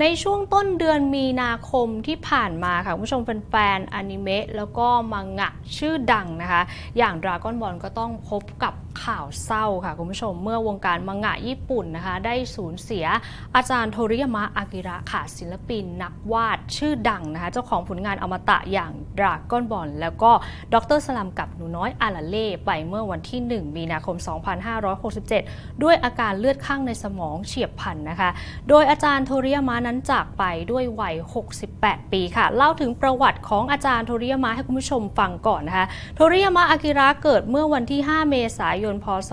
ในช่วงต้นเดือนมีนาคมที่ผ่านมาค่ะคุณผู้ชมแฟนๆอนิเมะแล้วก็มังงะชื่อดังนะคะ อย่าง Dragon Ball ก็ต้องพบกับ ข่าวเศร้าค่ะคุณผู้ชมเมื่อวงการมังงะญี่ปุ่นนะคะ ได้สูญเสียอาจารย์โทริยามะอากิระค่ะศิลปินนักวาดชื่อดังนะคะ เจ้าของผลงานอมตะอย่าง Dragon Ball แล้วก็ดรสลัมกับหนูน้อยอาลาเล่ไปเมื่อวันที่ 1 มีนาคม 2567 ด้วยอาการเลือดข้างในสมองเฉียบพลันนะคะ โดยอาจารย์โทริยามะนั้นจากไปด้วยวัย 68 ปีค่ะ เล่าถึงประวัติของอาจารย์โทริยามะให้คุณผู้ชมฟังก่อนนะคะโทริยามะอากิระเกิดเมื่อวันที่ 5 เมษายนน พศ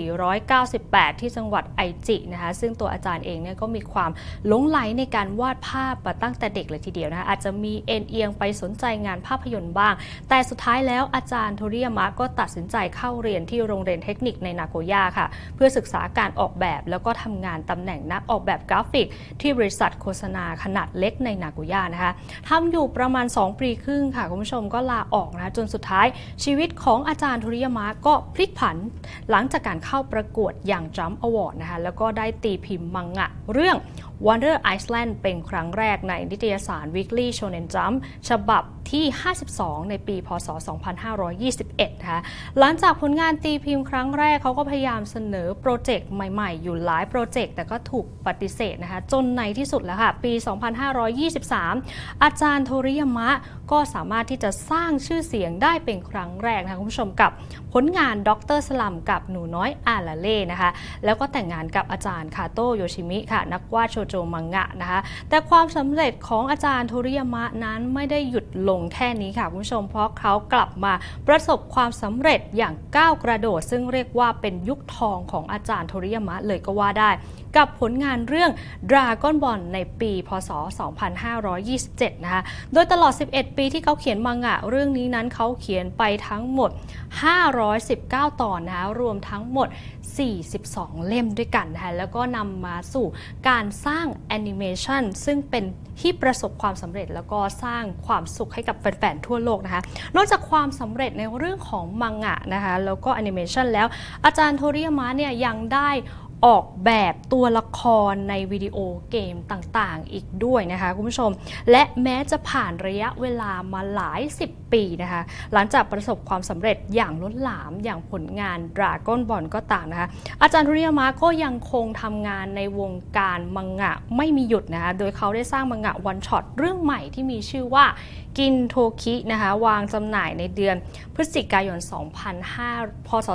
2498 ที่จังหวัดไอจินะคะซึ่งตัวอาจารย์เองเนี่ยก็มีความหลงไหลในการวาดภาพมาตั้งแต่เด็กเลยทีเดียวนะคะอาจจะมีเอ็นเอียงไปสนใจงานภาพยนตร์บ้าง แต่สุดท้ายแล้วอาจารย์โทริยามะก็ตัดสินใจเข้าเรียนที่โรงเรียนเทคนิคในนาโกย่าค่ะ เพื่อศึกษาการออกแบบแล้วก็ทำงานตำแหน่งนักออกแบบกราฟิก ที่บริษัทโฆษณาขนาดเล็กในนาโกย่านะคะทำอยู่ประมาณ 2 ปีครึ่งค่ะคุณผู้ชมก็ลาออกนะคะจนสุดท้ายชีวิตของอาจารย์โทริยามะก็พลิกผันหลังจากการเข้าประกวดอย่าง Jump Award นะคะแล้วก็ได้ตีพิมพ์มังงะเรื่อง Wonder Iceland เป็นครั้งแรกในนิตยสาร Weekly Shonen Jump ฉบับที่ 52 ในปี พศ 2521 นะคะหลังจากผลงานตีพิมพ์ครั้งแรกเขาก็พยายามเสนอโปรเจกต์ใหม่ๆ อยู่หลายโปรเจกต์ แต่ก็ถูกปฏิเสธนะคะ จนในที่สุดแล้วค่ะ ปี 2523 อาจารย์โทริยามะ ก็สามารถที่จะสร้างชื่อเสียงได้เป็นครั้งแรกนะคะคุณผู้ชมกับผลงานด็อกเตอร์สลัมกับหนูน้อยอาลาเล่นะคะ แล้วก็แต่งงานกับอาจารย์คาโตโยชิมิค่ะ นักวาดโชโจมังงะนะคะ แต่ความสำเร็จของอาจารย์โทริยามะนั้นไม่ได้หยุดลงแค่นี้ค่ะคุณผู้ชม เพราะเขากลับมาประสบความสำเร็จอย่างก้าวกระโดด ซึ่งเรียกว่าเป็นยุคทองของอาจารย์โทริยามะเลยก็ว่าได้ กับผลงานเรื่อง Dragon Ball ในปี พศ 2527 นะคะ โดยตลอด 11 ปีที่เขาเขียนมังงะเรื่องนี้นั้นเขาเขียนไปทั้งหมด 519ตอนนะคะรวมทั้งหมด 42 เล่มด้วยกันนะคะแล้วก็นำมาสู่การสร้างแอนิเมชันซึ่งเป็นที่ประสบความสำเร็จแล้วก็สร้างความสุขให้กับแฟนๆ ทั่วโลกนะคะนอกจากความสำเร็จในเรื่องของมังงะนะคะแล้วก็แอนิเมชันแล้วอาจารย์โทริยามะเนี่ยยังได้ออกแบบตัวละครในวิดีโอเกมต่างๆ อีกด้วยนะคะคุณผู้ชม และแม้จะผ่านระยะเวลามาหลาย 10 ปีนะคะ หลังจากประสบความสำเร็จอย่างล้นหลามอย่างผลงาน Dragon Ball ก็ตามนะคะ อาจารย์ทุริยามะก็ยังคงทำงานในวงการมังงะไม่มีหยุดนะคะ โดยเขาได้สร้างมังงะวันช็อตเรื่องใหม่ที่มีชื่อว่ากินโทคินะคะวางจำหน่ายในเดือนพฤศจิกายน 2005 พศ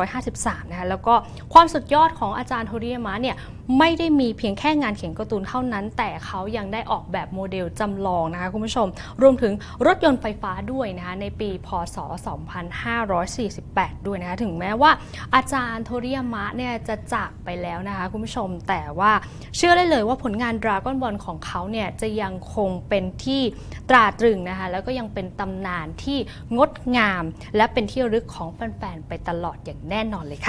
2553 นะคะแล้วก็ความสุดยอดของอาจารย์โทริยามะเนี่ยไม่ได้มีเพียงแค่งานเขียนการ์ตูนเท่านั้น แต่เขายังได้ออกแบบโมเดลจำลองนะคะคุณผู้ชม รวมถึงรถยนต์ไฟฟ้าด้วยนะคะในปีพศ 2548 ด้วยนะคะถึงแม้ว่าอาจารย์โทริยามะเนี่ยจะจากไปแล้วนะคะคุณผู้ชม แต่ว่าเชื่อได้เลยว่าผลงาน Dragon Ball ของเขาเนี่ยจะยังคงเป็นที่ตราตรึงนะคะแล้วก็ยังเป็นตำนานที่งดงาม และเป็นที่ระลึกของแฟนๆไปตลอดอย่างแน่นอนเลยค่ะ